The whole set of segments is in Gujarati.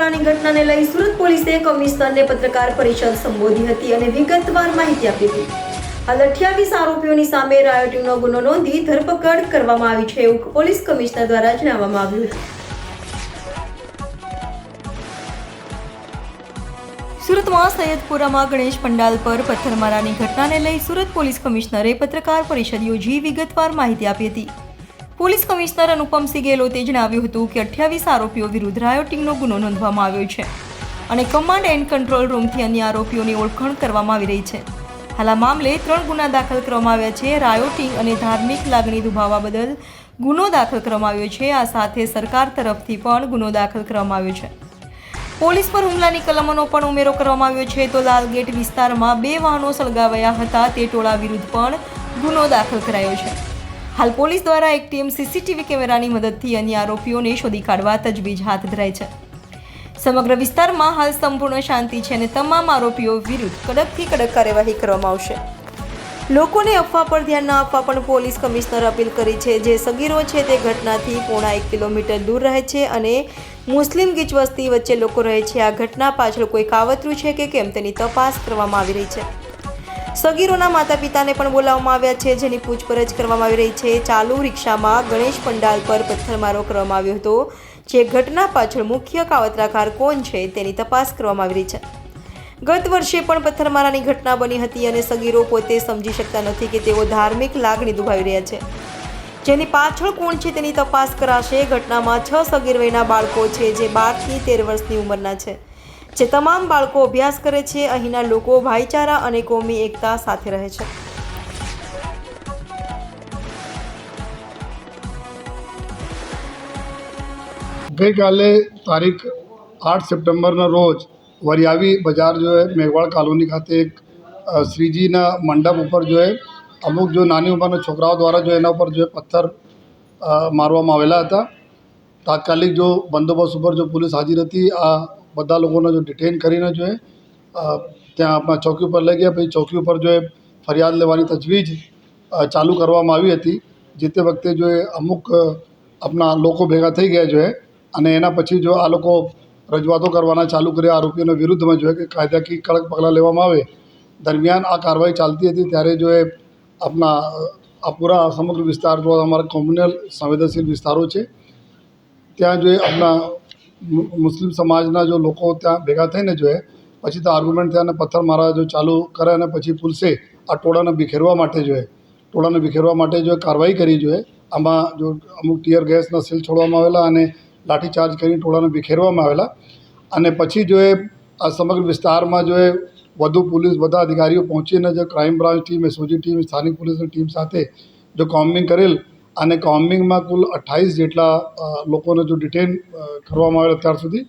પથ્થરમારાની ઘટનાને લઈ સુરત પોલીસે કમિશનરને પત્રકાર પરિષદ સંબોધી હતી અને વિગતવાર માહિતી આપી હતી. હાલ અઠ્યાવીસ આરોપીઓની સામે રાયોટિંગનો ગુનો નોંધી ધરપકડ કરવામાં આવી છે એવું પોલીસ કમિશનર દ્વારા જણાવવામાં આવ્યું હતું. સુરતમાં સૈયદપુરામાં ગણેશ પંડાલ પર પથ્થરમારાની ઘટનાને લઈ સુરત પોલીસ કમિશનરે પત્રકાર પરિષદ યોજી વિગતવાર માહિતી આપી હતી. પોલીસ કમિશનર અનુપમસિંહ ગેહલોતે જણાવ્યું હતું કે અઠ્યાવીસ આરોપીઓ વિરુદ્ધ રાયોટિંગનો ગુનો નોંધવામાં આવ્યો છે અને કમાન્ડ એન્ડ કંટ્રોલ રૂમથી અન્ય આરોપીઓની ઓળખાણ કરવામાં આવી રહી છે. હાલ આ મામલે ત્રણ ગુના દાખલ કરવામાં આવ્યા છે. રાયોટિંગ અને ધાર્મિક લાગણી દુભાવવા બદલ ગુનો દાખલ કરવામાં આવ્યો છે. આ સાથે સરકાર તરફથી પણ ગુનો દાખલ કરવામાં આવ્યો છે. પોલીસ પર હુમલાની કલમોનો પણ ઉમેરો કરવામાં આવ્યો છે તો લાલગેટ વિસ્તારમાં બે વાહનો સળગાવાયા હતા. તે ટોળા વિરુદ્ધ પણ ગુનો દાખલ કરાયો છે. હાલ પોલીસ દ્વારા એક ટીમ સીસીટીવી કેમેરાની મદદથી અન્ય આરોપીઓને શોધી કાઢવા તજવીજ હાથ ધરાઈ છે. સમગ્ર વિસ્તારમાં હાલ સંપૂર્ણ શાંતિ છે અને તમામ આરોપીઓ વિરુદ્ધ કડકથી કડક કાર્યવાહી કરવામાં આવશે. લોકોને અફવા પર ધ્યાન ન આપવા પણ પોલીસ કમિશનર અપીલ કરી છે. જે સગીરો છે તે ઘટનાથી પોણા એક કિલોમીટર દૂર રહે છે અને મુસ્લિમ ગીચ વસ્તી વચ્ચે લોકો રહે છે. આ ઘટના પાછળ કોઈ કાવતરું છે કે કેમ તેની તપાસ કરવામાં આવી રહી છે. સગીરોના માતા પિતાને પણ બોલાવવામાં આવ્યા છે, જેની પૂછપરછ કરવામાં આવી રહી છે. ચાલુ રિક્ષામાં ગણેશ પંડાલ પર પથ્થરમારો કરવામાં આવ્યો હતો, જે ઘટના પાછળ મુખ્ય કાવતરાકાર કોણ છે તેની તપાસ કરવામાં આવી રહી છે. ગત વર્ષે પણ પથ્થરમારાની ઘટના બની હતી અને સગીરો પોતે સમજી શકતા નથી કે તેઓ ધાર્મિક લાગણી દુભાવી રહ્યા છે. જેની પાછળ કોણ છે તેની તપાસ કરાશે. ઘટનામાં છ સગીર વયના બાળકો છે, જે બારથી તેર વર્ષની ઉંમરના છે. જે તમામ બાળકો અભ્યાસ કરે છે, અહીંના લોકો ભાઈચારા અને કોમી એકતા સાથે રહે છે. ગઈકાલે તારીખ આઠ સપ્ટેમ્બરના રોજ વરિયાવી બજાર જો હે મેઘવાડ કોલોની ખાતે એક શ્રીજીના મંડપ ઉપર જો અમુક જો નાની ઉંમરના છોકરાઓ દ્વારા જો એના ઉપર જો પથ્થર મારવામાં આવેલા હતા. તાત્કાલિક જો બંદોબસ્ત ઉપર જો પોલીસ હાજર હતી, આ બધા લોકોને જો ડિટેન કરીને જો એ ત્યાં આપણા ચોકી ઉપર લઈ ગયા. પછી ચોકી ઉપર જો એ ફરિયાદ લેવાની તજવીજ ચાલુ કરવામાં આવી હતી. જે તે વખતે જો એ અમુક આપણા લોકો ભેગા થઈ ગયા જો એ, અને એના પછી જો આ લોકો રજૂઆતો કરવાના ચાલુ કર્યા આરોપીઓના વિરુદ્ધમાં જો કે કાયદાકીય કડક પગલાં લેવામાં આવે, દરમિયાન આ કાર્યવાહી ચાલતી હતી. ત્યારે જો એ આપણા આ પૂરા સમગ્ર વિસ્તાર, જો અમારા કોમ્યુનલ સંવેદનશીલ વિસ્તારો છે, ત્યાં જો એ આપણા મુસ્લિમ સમાજના જો લોકો ત્યાં ભેગા થઈને જોઈએ પછી તો આર્ગ્યુમેન્ટ અને પથ્થર મારા જો ચાલુ કરે અને પછી પુલસે આ ટોળાને બિખેરવા માટે જોઈએ ટોળાને બિખેરવા માટે જો કાર્યવાહી કરી જોઈએ આમાં જો અમુક ટીયર ગેસના સેલ છોડવામાં આવેલા અને લાઠીચાર્જ કરીને ટોળાને બિખેરવામાં આવેલા. અને પછી જો એ આ સમગ્ર વિસ્તારમાં જો એ વધુ પોલીસ, બધા અધિકારીઓ પહોંચીને જો crime branch team SOG team સ્થાનિક પોલીસની ટીમ સાથે જો કોમ્બિંગ કરેલ અને કોમ્બિંગમાં કુલ અઠ્ઠાવીસ જેટલા લોકોને જો ડિટેન કરવામાં આવેલા અત્યાર સુધી,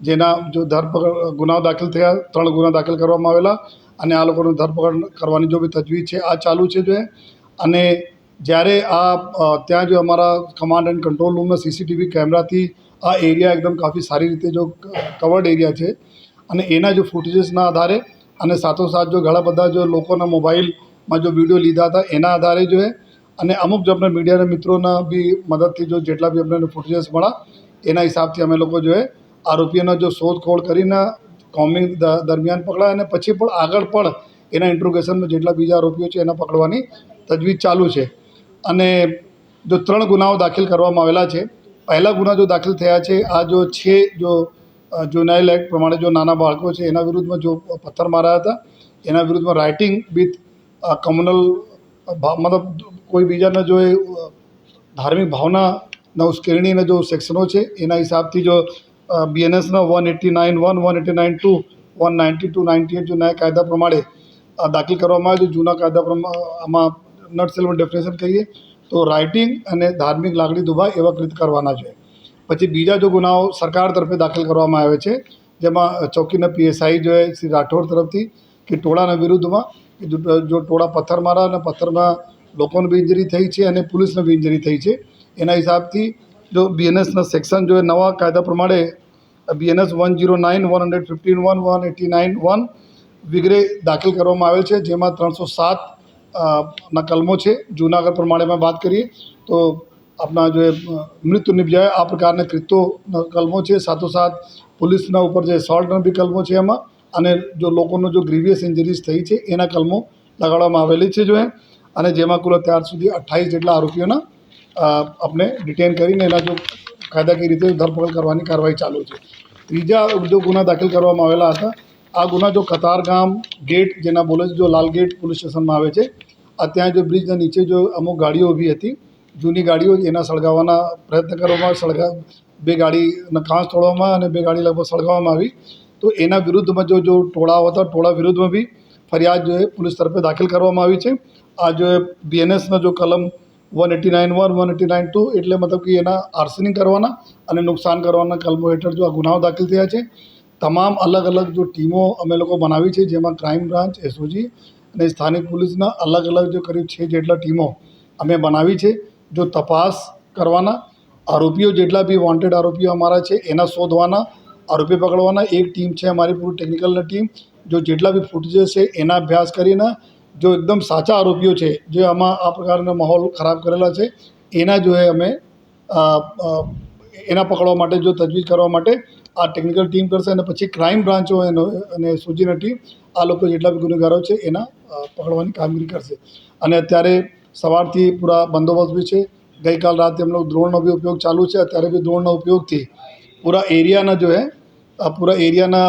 જેના જો ધરપકડ ગુનાઓ દાખલ થયા, ત્રણ ગુના દાખલ કરવામાં આવેલા અને આ લોકોની ધરપકડ કરવાની જો બી તજવીજ છે, આ ચાલુ છે જો અને જ્યારે આ ત્યાં જો અમારા કમાન્ડ એન્ડ કંટ્રોલ રૂમના સીસીટીવી કેમેરાથી આ એરિયા એકદમ કાફી સારી રીતે જો કવર્ડ એરિયા છે. અને એના જો ફૂટેજીસના આધારે અને સાથોસાથ જો ઘણા બધા જો લોકોના મોબાઈલમાં જો વીડિયો લીધા હતા, એના આધારે જો એ અને અમુક જો આપણે મીડિયાના મિત્રોના બી મદદથી જો જેટલા બી અમને ફૂટેજીસ મળ્યા, એના હિસાબથી અમે લોકો જો એ આરોપીઓના જો શોધખોળ કરીને કોમિંગ દરમિયાન પકડાય અને પછી પણ આગળ પણ એના ઇન્ટ્રોગેશનમાં જેટલા બીજા આરોપીઓ છે એના પકડવાની તજવીજ ચાલુ છે. અને જો ત્રણ ગુનાઓ દાખલ કરવામાં આવેલા છે, પહેલા ગુના જો દાખલ થયા છે, આ જો છે જો જુનાઇલ એક્ટ પ્રમાણે જો નાના બાળકો છે, એના વિરુદ્ધમાં જો પથ્થર માર્યા હતા, એના વિરુદ્ધમાં રાઇટિંગ વિથ કમ્યુનલ મતલબ કોઈ બીજાના જો એ ધાર્મિક ભાવનાના ઉશ્કેરણીના જો સેક્શનો છે, એના હિસાબથી જો બીએનએસના one eighty nine one one eighty nine two one ninety two ninety eight જો નયા કાયદા પ્રમાણે દાખલ કરવામાં આવે છે. જૂના કાયદા પ્રમાણે આમાં નટ સેલમાં ડેફિનેશન કહીએ, તો રાઇટિંગ અને ધાર્મિક લાગણી દુભાય એવા કૃત કરવાના છે. પછી બીજા જો ગુનાઓ સરકાર તરફે દાખલ કરવામાં આવે છે, જેમાં ચોકીના પીએસઆઈ જો શ્રી રાઠોડ તરફથી, કે ટોળાના વિરુદ્ધમાં જો ટોળા પથ્થર મારા અને પથ્થરમાં લોકોને બી ઇન્જરી થઈ છે અને પોલીસને બી ઇન્જરી થઈ છે. એના હિસાબથી જો બીએનએસના સેક્શન જો નવા કાયદા પ્રમાણે BNS one zero nine one hundred fifteen one one eighty nine one વગેરે દાખલ કરવામાં આવેલ છે, જેમાં ત્રણસો સાત ના કલમો છે. જૂનાગઢ પ્રમાણે અમે વાત કરીએ, તો આપણા જો મૃત્યુ નિપજાય આ પ્રકારના કૃત્યોના કલમો છે સાથોસાથ પોલીસના ઉપર જે સોલ્ટના બી કલમો છે એમાં, અને જો લોકોનો જો ગ્રીવિયસ ઇન્જરીઝ થઈ છે, એના કલમો લગાડવામાં આવેલી છે જો એ અને જેમાં કુલ અત્યાર સુધી અઠ્ઠાવીસ જેટલા આરોપીઓના આપણે ડિટેન કરીને એના જો કાયદાકીય રીતે ધરપકડ કરવાની કાર્યવાહી ચાલુ છે. ત્રીજા જો ગુના દાખલ કરવામાં આવેલા હતા. આ ગુના જો કતારગામ ગેટ, જેના બોલે જો લાલ ગેટ પોલીસ સ્ટેશનમાં આવે છે આ ત્યાં જો બ્રિજના નીચે જો અમુક ગાડીઓ ઊભી હતી, જૂની ગાડીઓ એના સળગાવવાના પ્રયત્ન કરવામાં સળગા, બે ગાડીના કાંચ તોડવામાં અને બે ગાડી લગભગ સળગાવવામાં આવી, તો એના વિરુદ્ધમાં જો જો ટોળાઓ હતા, ટોળા વિરુદ્ધમાં બી ફરિયાદ જો એ પોલીસ તરફે દાખલ કરવામાં આવી છે. આ જો બીએનએસના જો કલમ one eighty nine one one eighty nine two એટલે મતલબ કે એના આર્સનિંગ કરવાના અને નુકસાન કરવાના કલમો હેઠળ જો આ ગુનાઓ દાખલ થયા છે, તમામ અલગ અલગ જો ટીમો અમે લોકો બનાવી છે, જેમાં ક્રાઇમ બ્રાન્ચ એસઓજી અને સ્થાનિક પોલીસના અલગ અલગ જો કરીબ છે જેટલા ટીમો અમે બનાવી છે, જો તપાસ કરવાના, આરોપીઓ જેટલા બી વોન્ટેડ આરોપીઓ અમારા છે, એના શોધવાના, આરોપી પકડવાના, એક ટીમ છે અમારી પૂરી ટેકનિકલની ટીમ જો જેટલા બી ફૂટેજ છે, એના અભ્યાસ કરીને જો એકદમ સાચા આરોપીઓ છે, જે આમાં આ પ્રકારના માહોલ ખરાબ કરેલા છે, એના જો એ અમે એના પકડવા માટે જો તજવીજ કરવા માટે આ ટેકનિકલ ટીમ કરશે અને પછી ક્રાઇમ બ્રાન્ચો એનો અને સુજીના ટીમ આ લોકો જેટલા બી ગુનેગારો છે, એના પકડવાની કામગીરી કરશે. અને અત્યારે સવારથી પૂરા બંદોબસ્ત બી છે. ગઈકાલ રાતે એમનો દ્રોણનો બી ઉપયોગ ચાલુ છે. અત્યારે બી ડ્રોનના ઉપયોગથી પૂરા એરિયાના જો હે પૂરા એરિયાના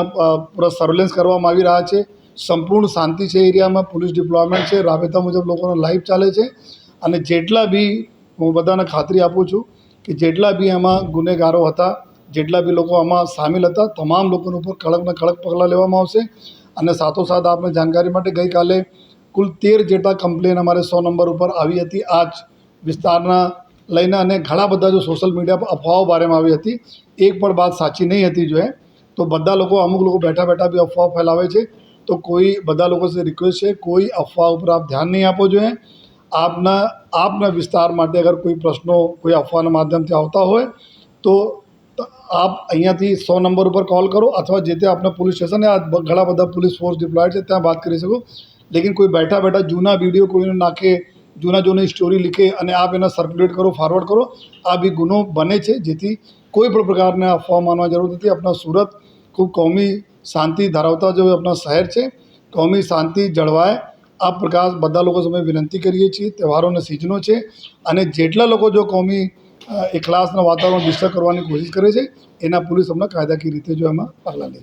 પૂરા સર્વેલન્સ કરવામાં આવી રહ્યા છે. સંપૂર્ણ શાંતિ છે એરિયામાં, પોલીસ ડિપ્લોયમેન્ટ છે, રાબેતા મુજબ લોકોનો લાઈફ ચાલે છે. અને જેટલા બી હું બધાને ખાતરી આપું છું કે જેટલા બી આમાં ગુનેગારો હતા, જેટલા બી લોકો આમાં સામેલ હતા, તમામ લોકોના ઉપર કડકના કડક પગલાં લેવામાં આવશે. અને સાથોસાથ આપને જાણકારી માટે ગઈકાલે કુલ તેર જેટલા કમ્પ્લેન અમારે સો નંબર ઉપર આવી હતી. આ જ વિસ્તારના લઈને અને ઘણા બધા જો સોશિયલ મીડિયા પર અફવાઓ બારેમાં આવી હતી. એક પણ વાત સાચી નહીં હતી જો તો બધા લોકો, અમુક લોકો બેઠા બેઠા બી અફવાઓ ફેલાવે છે. તો કોઈ બધા લોકો સે રિક્વેસ્ટ છે, કોઈ અફવા ઉપર આપ ધ્યાન નહીં આપો જોઈએ. આપના આપના વિસ્તાર માટે અગર કોઈ પ્રશ્નો કોઈ અફવાના માધ્યમથી આવતા હોય, તો આપ અહીંયાથી સો નંબર ઉપર કોલ કરો અથવા જે તે આપના પોલીસ સ્ટેશને આ ઘણા બધા પોલીસ ફોર્સ ડિપ્લોયડ છે, ત્યાં વાત કરી શકો. લેકિન કોઈ બેઠા બેઠા જૂના વીડિયો કોઈને નાખે, જૂના જૂની સ્ટોરી લીખે અને આપ એના સર્ક્યુલેટ કરો ફોરવર્ડ કરો, આ બી ગુનો બને છે, જેથી કોઈ પણ પ્રકારના અફવા માનવા જરૂર નથી. આપણા સુરત ખૂબ કોમી શાંતિ ધરાવતા જો આપણા શહેર છે. કોમી શાંતિ જળવાય. આ પ્રકાર બધા લોકો સામે વિનંતી કરીએ છીએ. તહેવારોના સિઝનો છે. અને જેટલા લોકો જો કોમી એકલાસના વાતાવરણ ડિસ્ટર્બ કરવાની કોશિશ કરે છે, એના પોલીસ અમને કાયદાકીય રીતે જો એમાં પગલાં લે છે.